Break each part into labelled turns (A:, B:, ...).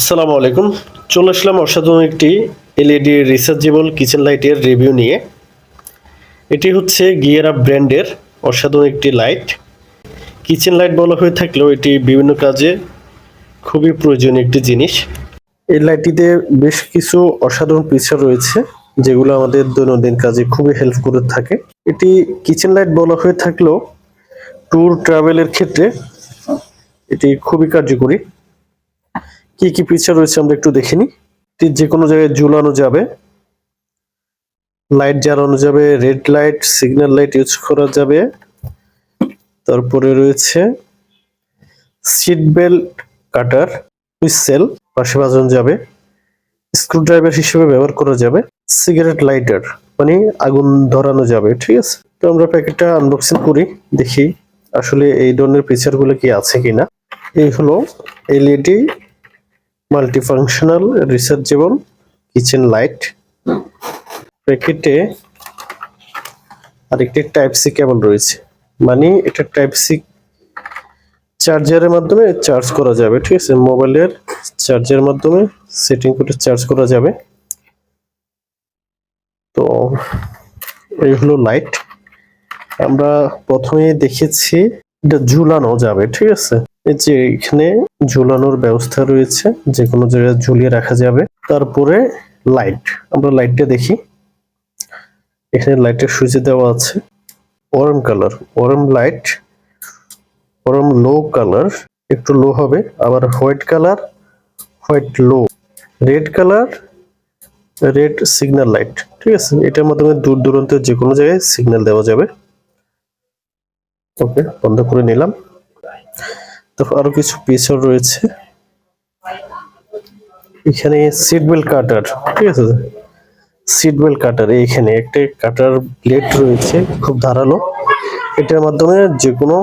A: আসসালামু আলাইকুম। চলে আসলাম অসাধারণ একটি এলইডি রিচার্জেবল কিচেন লাইটের রিভিউ নিয়ে। এটি হচ্ছে গিয়ারা ব্র্যান্ডের অসাধারণ একটি লাইট কিচেন লাইট বলা হয়ে থাকলেও এটি বিভিন্ন কাজে খুবই প্রয়োজনীয় একটি জিনিস। এই লাইটটিতে বেশ কিছু অসাধারণ ফিচার রয়েছে, যেগুলো আমাদের দৈনন্দিন কাজে খুবই হেল্প করে থাকে। এটি কিচেন লাইট বলা হয়ে থাকলেও ট্যুর ট্রাভেলের ক্ষেত্রে এটি খুবই কার্যকরী। কি কি পিকচার রয়েছে আমরা একটু দেখে নিই। যে কোনো জায়গায় ঝুলানো যাবে লাইট জ্বালানো যাবে red light signal light use করা যাবে। তারপরে রয়েছে সিট বেল্ট কাটার হুইসেল পাশে বাজানো যাবে। স্ক্রুড্রাইভার হিসেবে ব্যবহার করা যাবে। সিগারেট লাইটার মানে আগুন ধরানো যাবে, ঠিক আছে? তো আমরা প্যাকেটটা আনবক্সিং করি, দেখি আসলে এই ধরনের ফিচারগুলো কি আছে কিনা। এই হলো LED multifunctional rechargeable kitchen light প্যাকেটে আরেকটি টাইপ সি কেবল রয়েছে। মানে এটা টাইপ সি চার্জারের মাধ্যমে চার্জ করা যাবে, ঠিক আছে? মোবাইলের চার্জারের মাধ্যমে সেটিং করে চার্জ করা যাবে। তো এই হলো লাইট আমরা প্রথমে দেখেছি এটা ঝুলানো যাবে, ঠিক আছে? এই যে এখানে ঝুলানোর ব্যবস্থা রয়েছে, যে কোনো জায়গায় ঝুলিয়ে রাখা যাবে। তারপরে লাইট আমরা লাইটটা দেখি। এখানে লাইটের সুইচে দেওয়া আছে। Warm colour warm light warm low colour একটু লো হবে। আবার white colour white low red colour red signal light ঠিক আছে? এটার মাধ্যমে দূর দূরান্তের যে কোনো জায়গায় সিগন্যাল দেওয়া যাবে। ওকে বন্ধ করে নিলাম। আরও কিছু ফিচার রয়েছে। এখানে সিট বেল্ট কাটার ঠিক আছে? সিট বেল্ট কাটার এইখানে একটা কাটার ব্লেড রয়েছে, খুব ধারালো। এটার মাধ্যমে যে কোনো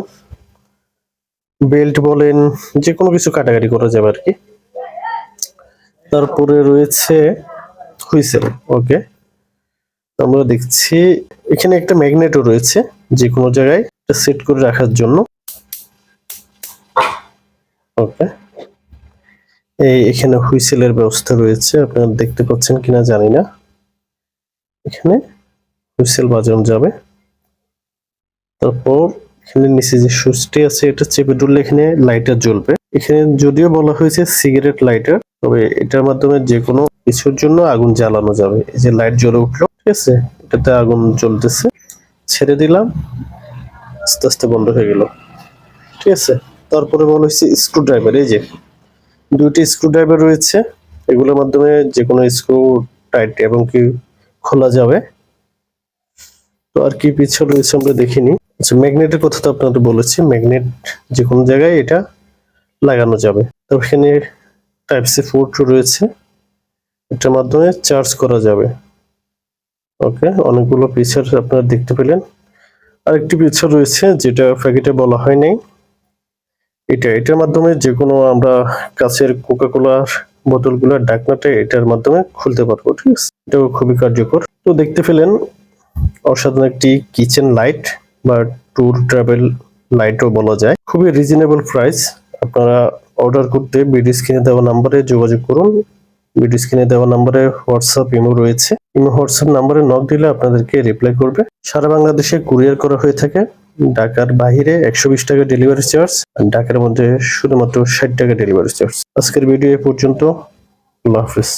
A: বেল্ট বলেন যে কোনো কিছু কাটাকাটি করা যাবে আর কি তারপরে রয়েছে হুইসেল, ওকে? আমরা দেখছি, এখানে একটা ম্যাগনেটও রয়েছে যে কোনো জায়গায় সেট করে রাখার জন্য। ওকে। এই এখানে হুইসেলের ব্যবস্থা রয়েছে, আপনারা দেখতে পাচ্ছেন কিনা জানি না। এখানে হুইসেল বাজানো যাবে। তারপর এখানে নিচে যে সুইচটি আছে, এটা চেপে ধরলে এখানে লাইটার জ্বলবে। এখানে যদিও বলা হয়েছে সিগারেট লাইটার, তবে এটার মাধ্যমে যে কোনো কিছুর জন্য আগুন জ্বালানো যাবে। এই যে লাইট জ্বলে উঠল, ঠিক আছে? এটাতে আগুন জ্বলতেছে। ছেড়ে দিলাম। আস্তে আস্তে বন্ধ হয়ে গেল। ঠিক আছে? তারপরে বলা হয়েছে স্ক্রু ড্রাইভার এই যে দুইটি স্ক্রু ড্রাইভার রয়েছে, এগুলোর মাধ্যমে যে কোনো স্ক্রু টাইট এবং কি খোলা যাবে। তো আর কি পিছনে রয়েছে আমরা দেখিনি। আচ্ছা ম্যাগনেটের কথা তো আপনাদের বলেছি ম্যাগনেট যে কোনো জায়গায় এটা লাগানো যাবে। তো এখানে টাইপ সি পোর্ট রয়েছে, এটার মাধ্যমে চার্জ করা যাবে। ওকে অনেকগুলো ফিচার আপনারা দেখতে পেলেন। আরেকটি ফিচার রয়েছে, যেটা প্যাকেটে বলা হয় নাই। এটা, এটার মাধ্যমে যে কোনো আমরা কাছের কোকা কোলার বোতলগুলোর ডাকনাটা এটার মাধ্যমে খুলতে পারব, ঠিক আছে? এটাও খুবই কার্যকর। তো দেখতে পেলেন, অসাধারণ একটি কিচেন লাইট বা ট্যুর ট্রাভেল লাইটও বলা যায়। খুবই রিজনেবল প্রাইস আপনারা অর্ডার করতে বিডি স্ক্রিনে দেওয়া নাম্বারে যোগাযোগ করুন। ভিডিও স্ক্রিনে দেওয়া নাম্বারে হোয়াটসঅ্যাপ ইমো রয়েছে। ইমো হোয়াটসঅ্যাপ নাম্বারে নক দিলে আপনাদেরকে রিপ্লাই করবে। সারা বাংলাদেশে কুরিয়ার করা হয়ে থাকে। ঢাকার বাহিরে একশো বিশ টাকা ডেলিভারি চার্জ আর ঢাকার মধ্যে শুধুমাত্র ষাট টাকা ডেলিভারি চার্জ আজকের ভিডিও এ পর্যন্ত, আল্লাহ হাফিজ।